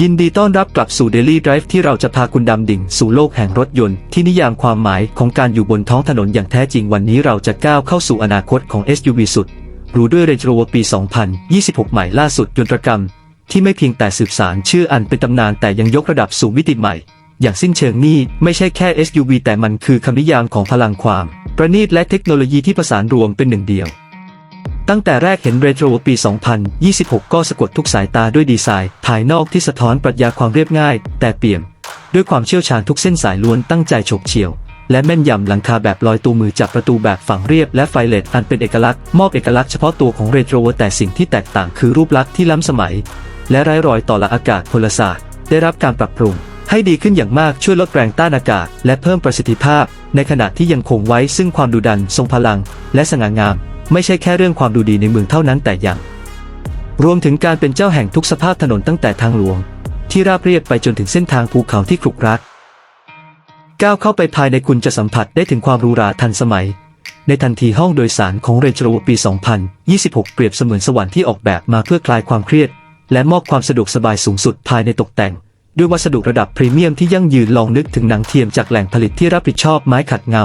ยินดีต้อนรับกลับสู่ Daily Drive ที่เราจะพาคุณดำดิ่งสู่โลกแห่งรถยนต์ที่นิยามความหมายของการอยู่บนท้องถนนอย่างแท้จริงวันนี้เราจะก้าวเข้าสู่อนาคตของ SUV สุดหรูด้วย Range Rover ปี 2026 ใหม่ล่าสุดยนตรกรรม ที่ไม่เพียงแต่สืบสารชื่ออันเป็นตำนานแต่ยังยกระดับสู่มิติใหม่ อย่างสิ้นเชิงนี่ไม่ใช่แค่ SUV แต่มันคือคำนิยามของพลังความ ประณีตและเทคโนโลยีที่ผสานรวมเป็นหนึ่งเดียว ตั้งแต่แรกเห็นเรโทรปี 2026 ก็สะกดทุกสายตาด้วยดีไซน์ ภายนอกที่สะท้อนปรัชญาความเรียบง่าย แต่เปี่ยม ด้วยความเชี่ยวชาญทุกเส้นสายล้วนตั้งใจฉกเฉี่ยว และแม่นยำหลังคาแบบลอยตัวมือจับประตูแบบฝั่งเรียบและไฟเลตอันเป็นเอกลักษณ์มอบเอกลักษณ์เฉพาะตัวของเรโทรแต่สิ่งที่แตกต่างคือรูปลักษณ์ที่ล้ำสมัย และไร้รอยต่อละอากาศพลศาสตร์ได้รับการปรับปรุงให้ดีขึ้นอย่างมากช่วยลดแรงต้านอากาศ และเพิ่มประสิทธิภาพ ในขณะที่ยังคงไว้ซึ่งความดุดันทรงพลัง และสง่างาม ไม่ใช่แค่เรื่องความดูดีในเมืองเท่านั้นแต่ยัง รวมถึงการเป็นเจ้าแห่งทุกสภาพถนนตั้งแต่ทางหลวง ที่ราบเรียบไปจนถึงเส้นทางภูเขาที่ขรุขระก้าวเข้าไปภายในคุณจะสัมผัสได้ถึงความหรูหราทันสมัย ในทันทีห้องโดยสารของเรนจ์โรปี 2026 เปรียบเสมือนสวรรค์ที่ออกแบบมาเพื่อคลายความเครียด และมอบความสะดวกสบายสูงสุดภายในตกแต่ง ด้วยวัสดุระดับพรีเมียมที่ยั่งยืนลองนึกถึงหนังเทียมจากแหล่งผลิตที่รับผิดชอบไม้ขัดเงา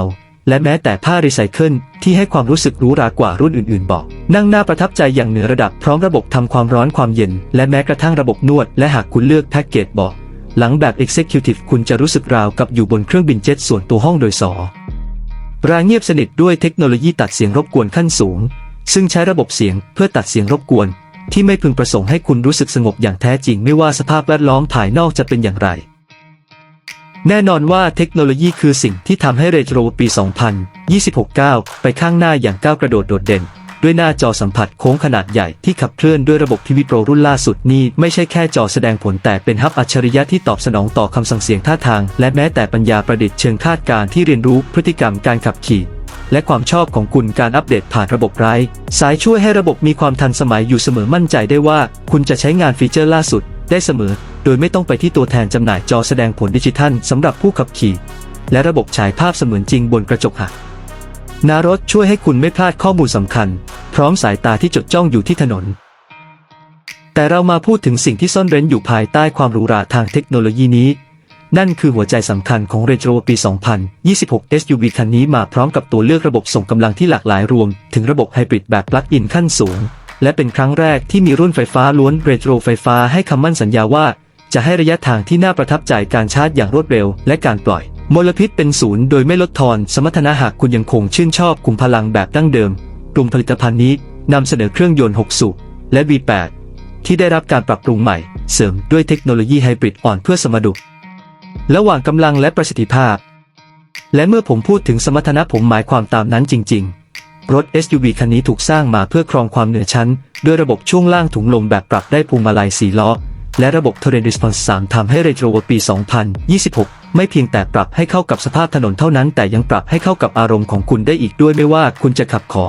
และแม้แต่ผ้ารีไซเคิลที่ให้ความรู้สึกรู้รากว่ารุ่นอื่นๆบอก นั่งหน้าประทับใจอย่างเหนือระดับพร้อมระบบทำความร้อนความเย็น และแม้กระทั่งระบบนวด และหากคุณเลือกแพ็กเกจบอกหลังแบบ Executive คุณจะรู้สึกราวกับอยู่บนเครื่องบินเจ็ตส่วนตัวห้องโดยสารรางเงียบสนิทด้วยเทคโนโลยีตัดเสียงรบกวนขั้นสูง ซึ่งใช้ระบบเสียงเพื่อตัดเสียงรบกวน ที่ไม่พึงประสงค์ให้คุณรู้สึกสงบอย่างแท้จริงไม่ว่าสภาพแวดล้อมภายนอกจะเป็นอย่างไร แน่นอนว่าเทคโนโลยีคือสิ่งที่ทำให้เรโทรปี 2026ก้าไปข้างหน้าอย่างก้าวกระโดดโดดเด่น ด้วยหน้าจอสัมผัสโค้งขนาดใหญ่ที่ขับเคลื่อนด้วยระบบทีวีโปรรุ่นล่าสุดนี้ไม่ใช่แค่จอแสดงผลแต่เป็นฮับอัจฉริยะที่ตอบสนองต่อคำสั่งเสียงท่าทาง และแม้แต่ปัญญาประดิษฐ์เชิงคาดการณ์ที่เรียนรู้พฤติกรรมการขับขี่ และความชอบของคุณการอัปเดตผ่านระบบไร้สายช่วยให้ระบบมีความทันสมัยอยู่เสมอมั่นใจได้ว่า คุณจะใช้งานฟีเจอร์ล่าสุด ได้เสมอ โดยไม่ต้องไปที่ตัวแทนจำหน่ายจอแสดงผลดิจิทัลสำหรับผู้ขับขี่ และระบบฉายภาพเสมือนจริงบนกระจกหักนารถช่วยให้คุณไม่พลาดข้อมูลสำคัญ พร้อมสายตาที่จดจ้องอยู่ที่ถนน แต่เรามาพูดถึงสิ่งที่ซ่อนเร้นอยู่ภายใต้ความหรูหราทางเทคโนโลยีนี้ นั่นคือหัวใจสำคัญของ r e t r o ปี 2026 SUV คันนี้มาพร้อมกับตัวเลือกระบบส่งกำลังที่หลากหลายรวม ถึงระบบไฮบริดแบบปลั๊กอินขั้นสูง และเป็นครั้งแรกที่มีรุ่นไฟฟ้าล้วนเรโทรไฟฟ้าให้คำมั่นสัญญาว่า จะให้ระยะทางที่น่าประทับใจการชาร์จอย่างรวดเร็ว และการปล่อย มลพิษเป็นศูนย์โดยไม่ลดทอนสมรรถนะหากคุณยังคงชื่นชอบคุมพลังแบบดั้งเดิม กลุ่มผลิตภัณฑ์นี้นำเสนอเครื่องยนต์ 6 สูบและ V8 ที่ได้รับการปรับปรุงใหม่ เสริมด้วยเทคโนโลยีไฮบริดอ่อนเพื่อสมดุลระหว่างกำลังและประสิทธิภาพ และเมื่อผมพูดถึงสมรรถนะผมหมายความตามนั้นจริง ๆ รถ SUV คันนี้ถูกสร้างมาเพื่อครองความเหนือชั้น ด้วยระบบช่วงล่างถุงลมแบบปรับได้พวงมาลัยสีล้อ และระบบ Terrain Response 3ทำให้ Retro ปี 2026 ไม่เพียงแต่ปรับให้เข้ากับสภาพถนนเท่านั้น แต่ยังปรับให้เข้ากับอารมณ์ของคุณได้อีกด้วยไม่ว่าคุณจะขับขอ